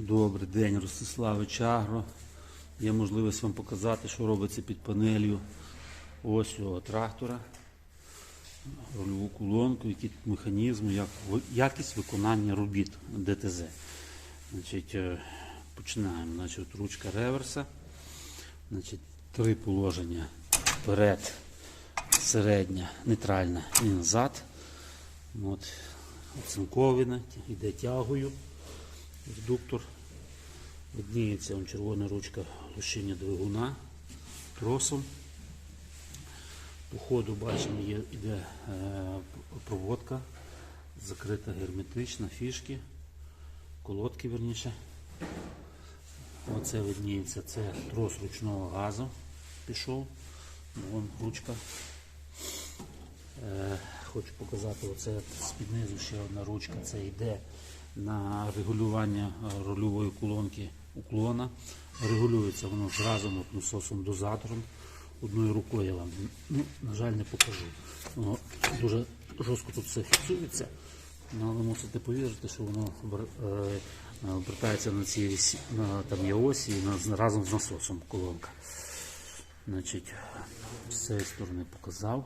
Добрий день, Ростиславич Агро. Є можливість вам показати, що робиться під панелью ось цього трактора. Рульову колонку, які механізми, як, якість виконання робіт ДТЗ. Значить, е, починаємо. Значить, ручка реверса. Значить, три положення вперед, середня, нейтральна і назад. От, оцинковина, йде тягою редуктор. Видніється он червона ручка глушення двигуна тросом. По ходу бачимо, є, йде е, проводка, закрита герметична, фішки, колодки верніше. Оце видніється, це трос ручного газу пішов. Вон ручка. Е, Хочу показати, оце з-під низу ще одна ручка. Це йде на регулювання е, рульової колонки уклона. Регулюється воно зразу от насосом дозатором. Одною рукою я вам, ну, на жаль, не покажу. Воно дуже жорстко тут все фіксується. Ну, але мусите повірити, що воно е, обертається на цій на, там є осі на, разом з насосом колонка. Значить, з цієї сторони показав.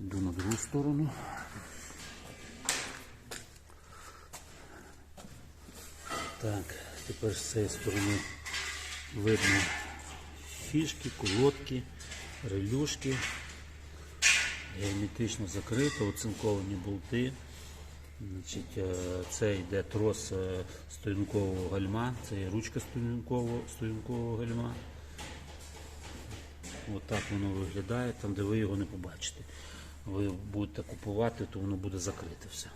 Йду на другу сторону. Так, тепер з цієї сторони видно фішки, колодки, релюшки, герметично закрито, оцинковані болти. Значить, е, це йде трос е, стоянкового гальма, це є ручка стоянкового, стоянкового гальма. Отак воно виглядає, там де ви його не побачите. Ви будете купувати, то воно буде закрите все.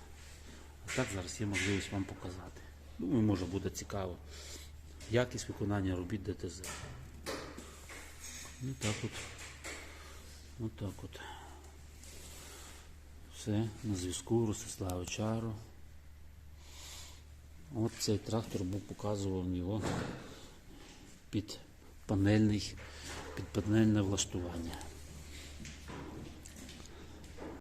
А так зараз є можливість вам показати. Думаю, може буде цікаво. Якість виконання робіт ДТЗ. Ну так от. Отак от. Все, на зв'язку Ростислава Чаро. От цей трактор був показував його під панельне влаштування.